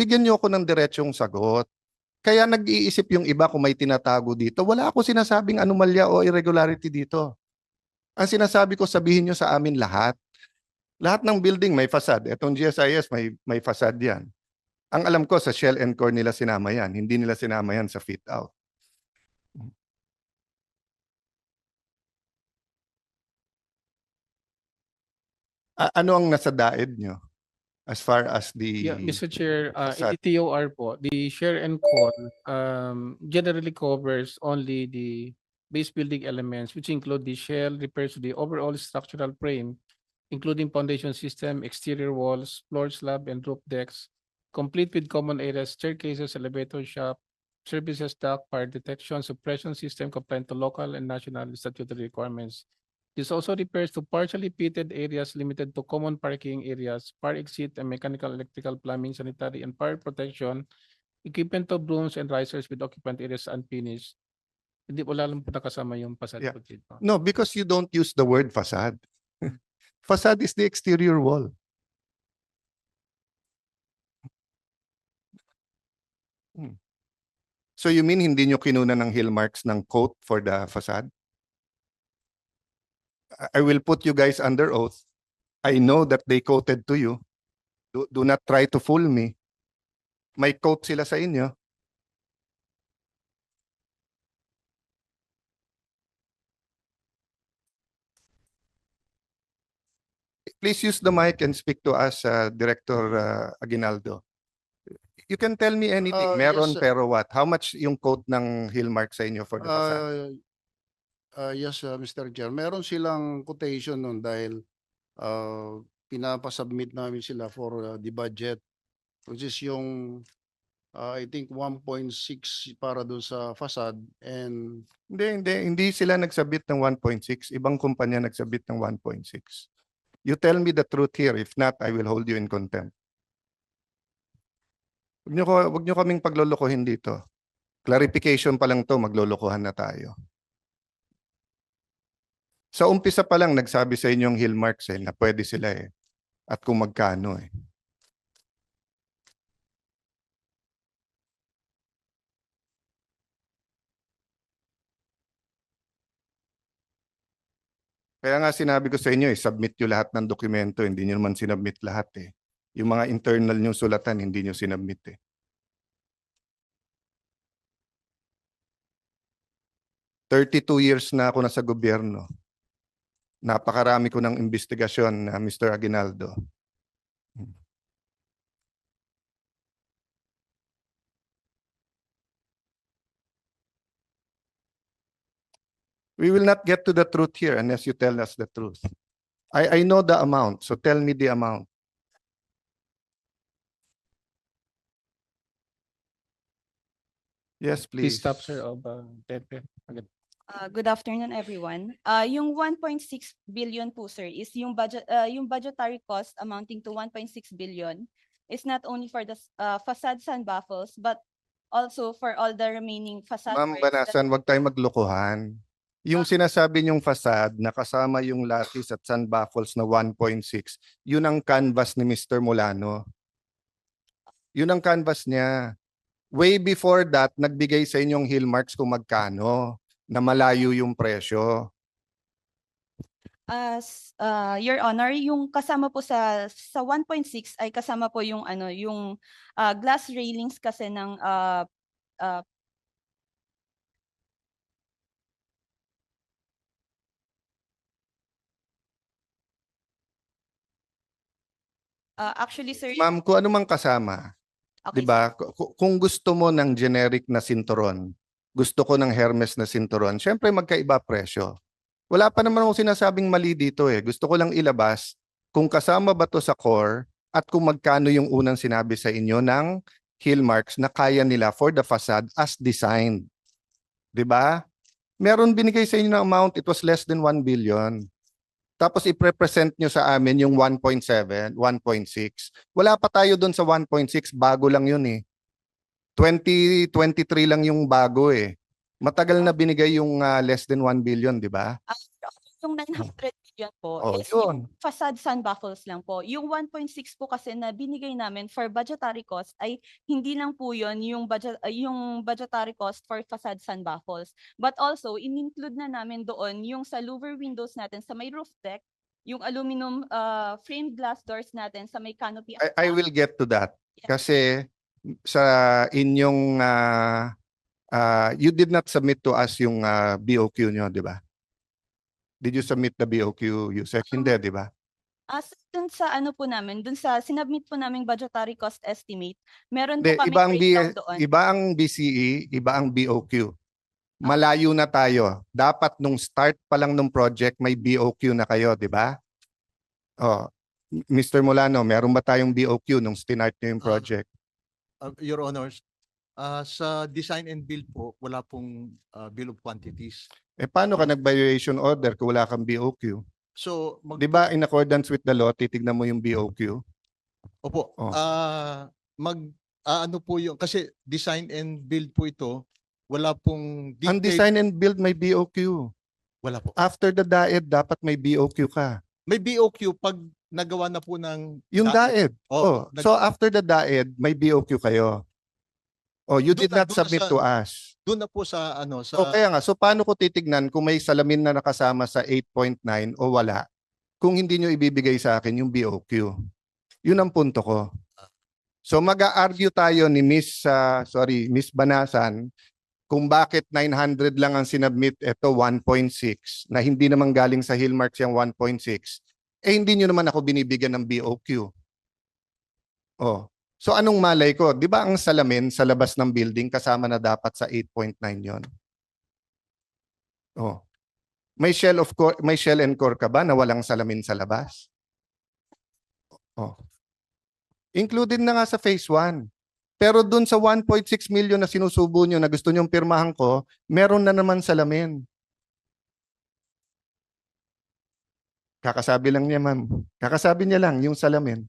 bigyan niyo ako ng diretsong sagot. Kaya nag-iisip yung iba kung may tinatago dito. Wala ako sinasabing anomalya o irregularity dito. Ang sinasabi ko, sabihin niyo sa amin lahat. Lahat ng building may facade. Etong GSIS may, may facade yan. Ang alam ko, sa shell and core nila sinama yan. Hindi nila sinama yan sa fit out. A- ano ang nasa daed nyo? As far as the... Yeah, Mr. Chair, uh, in Facade. the TOR po, the share and call um, generally covers only the base building elements, which include the shell, repairs to the overall structural frame, including foundation system, exterior walls, floor slab, and roof decks, complete with common areas, staircases, elevator shop, services duct, fire detection, suppression system compliant to local and national statutory requirements. This also refers to partially pitted areas limited to common parking areas, fire exit and mechanical, electrical, plumbing, sanitary, and fire protection, equipment of rooms and risers with occupant areas unfinished. Hindi wala lang po nakasama yung facade Yeah. po dito. No, because you don't use the word facade. facade is the exterior wall. Hmm. So you mean hindi nyo kinuna ng hill marks ng coat for the facade? I- will put you guys under oath. I know that they quoted to you. Do, do not try to fool me. May coat sila sa inyo. Please use the mic and speak to us, uh, Director uh, Aguinaldo. You can tell me anything. Uh, Meron yes, sir. pero what? How much yung coat ng Hillmark sa inyo for the facade? Uh, uh, yes, uh, Mr. Chair. Meron silang quotation nun dahil uh, pinapasubmit namin sila for uh, the budget which is yung uh, I think 1.6 para doon sa facade and Hindi, hindi. Hindi sila nagsabit ng 1.6. Ibang kumpanya nagsabit ng 1.6. You tell me the truth here. If not, I will hold you in contempt. Huwag niyo, ko, huwag niyo kaming paglolokohin dito. Clarification pa lang to, maglolokohan na tayo. Sa umpisa pa lang, nagsabi sa inyong Hillmarks eh, na pwede sila eh. At kung magkano eh. Kaya nga sinabi ko sa inyo, eh, submit nyo lahat ng dokumento. Hindi nyo naman sinubmit lahat eh. Yung mga internal nyo sulatan, hindi nyo sinubmit eh. Thirty-two years na ako nasa gobyerno. Napakarami ko ng investigasyon na Mr. Aguinaldo. We will not get to the truth here unless you tell us the truth. I, I know the amount, so tell me the amount. Yes, Please please. stop, sir, of uh, Pepe. Uh, good afternoon, everyone. Uh, yung 1.6 billion po, sir, is yung budget, uh, yung budgetary cost amounting to 1.6 billion is not only for the uh, facades and baffles, but also for all the remaining facade. Ma'am works that- Banasan, wag tayong maglokohan. Yung sinasabi niyong facade na kasama yung lattice at sun baffles na 1.6, yun ang canvas ni Mr. Molano. Yun ang canvas niya. Way before that, nagbigay sa inyong hillmarks kung magkano na malayo yung presyo. As, uh, Your Honor, yung kasama po sa sa 1.6 ay kasama po yung ano, yung uh, glass railings kasi ng uh, uh, uh, actually, sir, Ma'am, kung ano mang kasama, okay, 'di ba? Ku- ku- Kung gusto mo ng generic na sinturon, gusto ko ng Hermes na sinturon, syempre magkaiba presyo. Wala pa naman ako sinasabing mali dito eh. Gusto ko lang ilabas kung kasama ba to sa core at kung magkano yung unang sinabi sa inyo ng Hillmarks na kaya nila for the facade as designed. 'Di ba? Meron binigay sa inyo ng amount, it was less than 1 billion. Tapos i-represent nyo sa amin yung 1.7, 1.6. Wala pa tayo doon sa 1.6, bago lang yun eh. 2023 lang yung bago eh. Matagal na binigay yung ah, less than 1 billion, di ba? yung 900 million po. Oh, is yun. yung facade sun baffles lang po. Yung 1.6 po kasi na binigay namin for budgetary cost ay hindi lang po yun yung budget ay yung budgetary cost for facade sun baffles. But also in-include na namin doon yung sa louver windows natin sa may roof deck, yung aluminum uh, framed glass doors natin sa may canopy. I, I will get to that. Yeah. Kasi sa inyong ah, ah, you did not submit to us yung ah, BOQ nyo, di ba? Did you submit the BOQ, Yusek? Hindi, di ba? As dun sa ano po namin, dun sa sinubmit po naming budgetary cost estimate, meron Hindi, po kami iba ang, B, breakdown doon. iba ang BCE, iba ang BOQ. Malayo na tayo. Dapat nung start pa lang ng project, may BOQ na kayo, di ba? Oh, Mr. Molano, meron ba tayong BOQ nung start nyo yung project? Uh, Your Honors, uh, sa design and build po, wala pong uh, bill of quantities. Eh, paano ka nag-valuation order kung wala kang BOQ? So, mag- Di ba in accordance with the law, titignan mo yung BOQ? Opo, Oh. ah, mag, ah, ano po yung, kasi design and build po ito, wala pong Ang detailed- design and build may BOQ. Wala po. After the DAED, dapat may BOQ ka. May BOQ pag nagawa na po ng... Yung DAED. Oh, nag- so after the DAED, may BOQ kayo. Oh, you Doon did na- not doon na submit sa- to us. Doon na po sa ano, sa... So kaya nga, so paano ko titignan kung may salamin na nakasama sa 8.9 o wala kung hindi nyo ibibigay sa akin yung BOQ? Yun ang punto ko. So mag-argue tayo ni Miss, ah, sorry, Miss Banasan kung bakit 900 lang ang sinubmit, ito 1.6, na hindi naman galing sa Hillmarks yung 1.6. Eh hindi nyo naman ako binibigyan ng BOQ. Oh. So anong malay ko? 'Di ba ang salamin sa labas ng building kasama na dapat sa 8.9 'yon? Oh. May shell of core, may shell and core ka ba na walang salamin sa labas? Oh. Included na nga sa phase 1. Pero dun sa 1.6 million na sinusubo nyo na gusto nyong pirmahan ko, meron na naman salamin. Kakasabi lang niya, ma'am. Kakasabi niya lang yung salamin.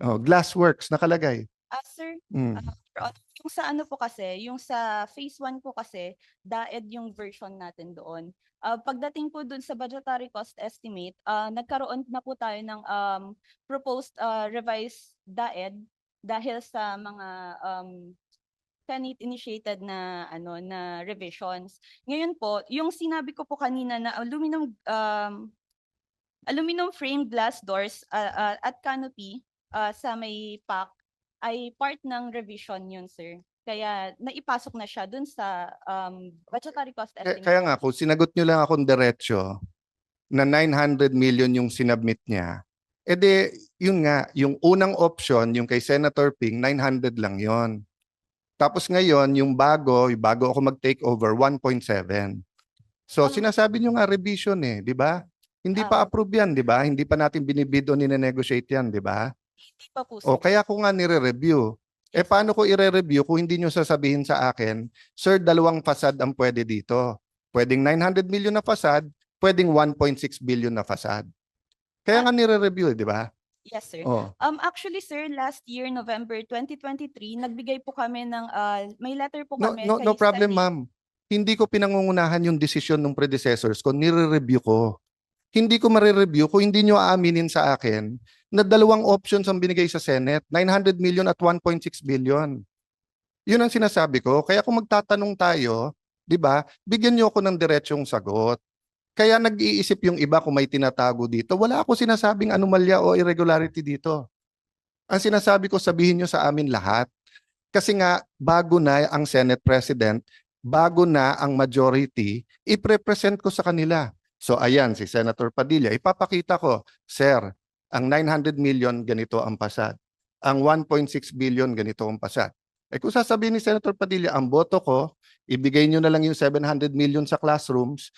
Oh, Glassworks nakalagay. Ah, sir, Mm. Uh, Yung sa ano po kasi, yung sa phase 1 po kasi, DAED yung version natin doon. Ah, pagdating po dun sa budgetary cost estimate, ah, nagkaroon na po tayo ng um, proposed ah, revised DAED dahil sa mga um, Senate initiated na ano na revisions. Ngayon po, yung sinabi ko po kanina na aluminum um, aluminum framed glass doors ah, ah, at canopy ah, sa may PAC ay part ng revision yun, sir. Kaya naipasok na siya dun sa um, budgetary cost Kaya, estimate. kaya nga, kung sinagot nyo lang akong diretsyo na 900 million yung sinubmit niya, edi yun nga, yung unang option, yung kay Senator Ping, 900 lang yon. Tapos ngayon, yung bago, yung bago ako mag-take over, 1.7. So sinasabi nyo nga revision eh, di ba? Hindi pa approve yan, di ba? Hindi pa natin binibid o nine-negotiate yan, di ba? Hindi pa po, O sir. kaya ko nga nire-review. Eh paano ko ire-review kung hindi nyo sasabihin sa akin, Sir, dalawang fasad ang pwede dito. Pwedeng 900 million na fasad, pwedeng 1.6 billion na fasad. Kaya Ah. nga nire-review, eh, di ba? Yes, sir. Oh. Um, actually, sir, last year, November 2023, nagbigay po kami ng, ah, may letter po No, kami no, kay no problem, Senate. ma'am. Hindi ko pinangungunahan yung desisyon ng predecessors ko, nire-review ko. Hindi ko mare-review kung hindi nyo aaminin sa akin na dalawang options ang binigay sa Senate, 900 million at 1.6 billion. Yun ang sinasabi ko. Kaya kung magtatanong tayo, di ba, bigyan nyo ako ng diretsyong sagot. Kaya nag-iisip yung iba kung may tinatago dito. Wala ako sinasabing anomalya o irregularity dito. Ang sinasabi ko, sabihin nyo sa amin lahat. Kasi nga, bago na ang Senate President, bago na ang majority, i-represent ko sa kanila. So ayan, si Senator Padilla, ipapakita ko, Sir, ang 900 million, ganito ang pasad. Ang 1.6 billion, ganito ang pasad. Eh kung sasabihin ni Senator Padilla, ang boto ko, ibigay nyo na lang yung 700 million sa classrooms,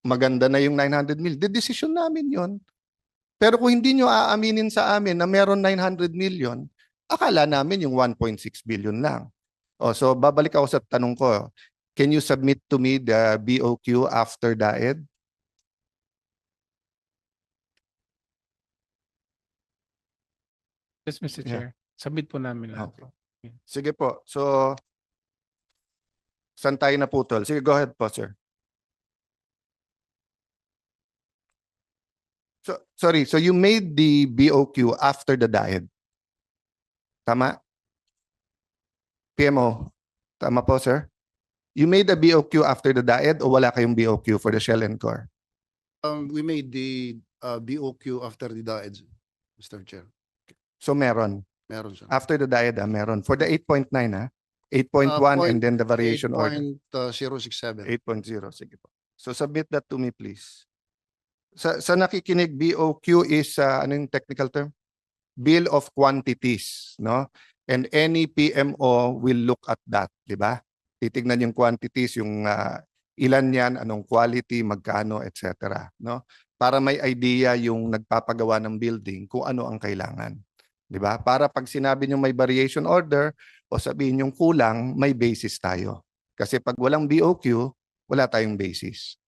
maganda na yung 900 million. The decision namin yon. Pero kung hindi nyo aaminin sa amin na meron 900 million, akala namin yung 1.6 billion lang. Oh, so babalik ako sa tanong ko. Can you submit to me the BOQ after DAED? Yes, Mr. Yeah. Chair. Submit po namin lahat. Okay. Sige po. So, saan tayo naputol? Sige, go ahead po, sir. So, sorry, so you made the BOQ after the DAED? Tama? PMO, tama po, sir? You made the BOQ after the DAED o wala kayong BOQ for the Shell and Core? Um, we made the uh, BOQ after the DAED, Mr. Chair. So meron. Meron siya. After the ah, meron. For the 8.9, ah, 8.1 point- and then the variation order. 8.067. 8.0, sige po. So submit that to me, please. Sa, sa nakikinig, BOQ is, uh, ano yung technical term? Bill of quantities, no? And any PMO will look at that, di ba? Titignan yung quantities, yung uh, ilan yan, anong quality, magkano, etc. No? Para may idea yung nagpapagawa ng building kung ano ang kailangan. Di ba? Para pag sinabi nyo may variation order o sabihin yung kulang, may basis tayo. Kasi pag walang BOQ, wala tayong basis.